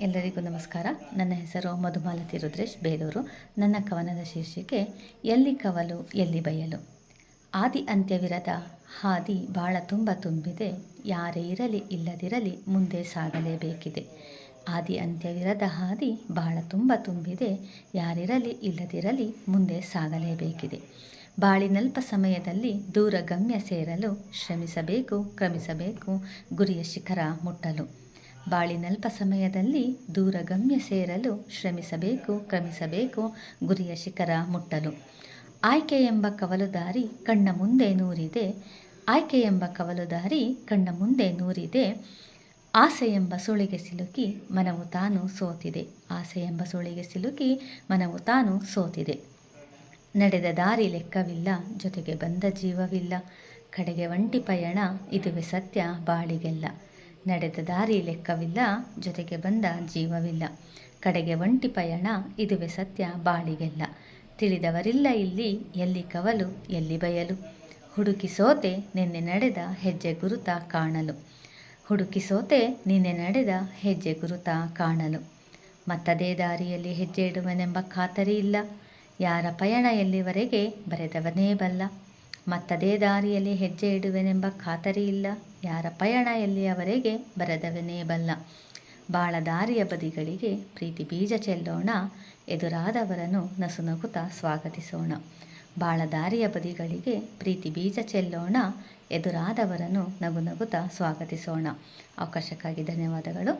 ಎಲ್ಲರಿಗೂ ನಮಸ್ಕಾರ. ನನ್ನ ಹೆಸರು ಮಧುಮಾಲತಿ ರುದ್ರೇಶ್ ಬೇಲೂರು. ನನ್ನ ಕವನದ ಶೀರ್ಷಿಕೆ, ಎಲ್ಲಿ ಕವಲು, ಎಲ್ಲಿ ಬಯಲು. ಆದಿ ಅಂತ್ಯವಿರದ ಹಾದಿ ಬಾಳ ತುಂಬ ತುಂಬಿದೆ. ಯಾರೇ ಇರಲಿ, ಇಲ್ಲದಿರಲಿ ಮುಂದೆ ಸಾಗಲೇಬೇಕಿದೆ. ಆದಿ ಅಂತ್ಯವಿರದ ಹಾದಿ ಬಹಳ ತುಂಬ ತುಂಬಿದೆ. ಯಾರಿರಲಿ, ಇಲ್ಲದಿರಲಿ ಮುಂದೆ ಸಾಗಲೇಬೇಕಿದೆ. ಬಾಳಿನಲ್ಪ ಸಮಯದಲ್ಲಿ ದೂರ ಗಮ್ಯ ಸೇರಲು ಶ್ರಮಿಸಬೇಕು, ಕ್ರಮಿಸಬೇಕು, ಗುರಿಯ ಶಿಖರ ಮುಟ್ಟಲು. ಬಾಳಿನಲ್ಪ ಸಮಯದಲ್ಲಿ ದೂರಗಮ್ಯ ಸೇರಲು ಶ್ರಮಿಸಬೇಕು, ಕ್ರಮಿಸಬೇಕು, ಗುರಿಯ ಶಿಖರ ಮುಟ್ಟಲು. ಆಯ್ಕೆ ಎಂಬ ಕವಲುದಾರಿ ಕಣ್ಣ ಮುಂದೆ ನೂರಿದೆ. ಆಯ್ಕೆ ಎಂಬ ಕವಲುದಾರಿ ಕಣ್ಣ ಮುಂದೆ ನೂರಿದೆ. ಆಸೆ ಎಂಬ ಸುಳಿಗೆ ಸಿಲುಕಿ ಮನವು ತಾನು ಸೋತಿದೆ. ಆಸೆ ಎಂಬ ಸುಳಿಗೆ ಸಿಲುಕಿ ಮನವು ತಾನು ಸೋತಿದೆ. ನಡೆದ ದಾರಿ ಲೆಕ್ಕವಿಲ್ಲ, ಜೊತೆಗೆ ಬಂದ ಜೀವವಿಲ್ಲ. ಕಡೆಗೆ ಒಂಟಿ ಪಯಣ, ಇದುವೆ ಸತ್ಯ, ಬಾಳಿಗೆಲ್ಲ. ನಡೆದ ದಾರಿ ಲೆಕ್ಕವಿಲ್ಲ, ಜೊತೆಗೆ ಬಂದ ಜೀವವಿಲ್ಲ. ಕಡೆಗೆ ಒಂಟಿ ಪಯಣ, ಇದುವೆ ಸತ್ಯ, ಬಾಳಿಗೆಲ್ಲ. ತಿಳಿದವರಿಲ್ಲ ಇಲ್ಲಿ, ಎಲ್ಲಿ ಕವಲು, ಎಲ್ಲಿ ಬಯಲು. ಹುಡುಕಿ ಸೋತೆ, ನಿನ್ನೆ ನಡೆದ ಹೆಜ್ಜೆ ಗುರುತ ಕಾಣಲು. ಹುಡುಕಿ ಸೋತೆ, ನಿನ್ನೆ ನಡೆದ ಹೆಜ್ಜೆ ಗುರುತ ಕಾಣಲು. ಮತ್ತದೇ ದಾರಿಯಲ್ಲಿ ಹೆಜ್ಜೆ ಇಡುವನೆಂಬ ಖಾತರಿ ಇಲ್ಲ ಯಾರ ಪಯಣ ಎಲ್ಲಿವರೆಗೆ, ಬರೆದವನೇ ಬಲ್ಲ. ಮತ್ತದೇ ದಾರಿಯಲ್ಲಿ ಹೆಜ್ಜೆ ಇಡುವೆನೆಂಬ ಖಾತರಿ ಇಲ್ಲ. ಯಾರ ಪಯಣ ಎಲ್ಲಿಯವರೆಗೆ ಬರೆದವನೇ ಬಲ್ಲ. ಬಾಳ ದಾರಿಯ ಬದಿಗಳಿಗೆ ಪ್ರೀತಿ ಬೀಜ ಚೆಲ್ಲೋಣ. ಎದುರಾದವರನ್ನು ನಸುನಗುತ್ತಾ ಸ್ವಾಗತಿಸೋಣ. ಬಾಳ ದಾರಿಯ ಬದಿಗಳಿಗೆ ಪ್ರೀತಿ ಬೀಜ ಚೆಲ್ಲೋಣ. ಎದುರಾದವರನ್ನು ನಗು ಸ್ವಾಗತಿಸೋಣ. ಅವಕಾಶಕ್ಕಾಗಿ ಧನ್ಯವಾದಗಳು.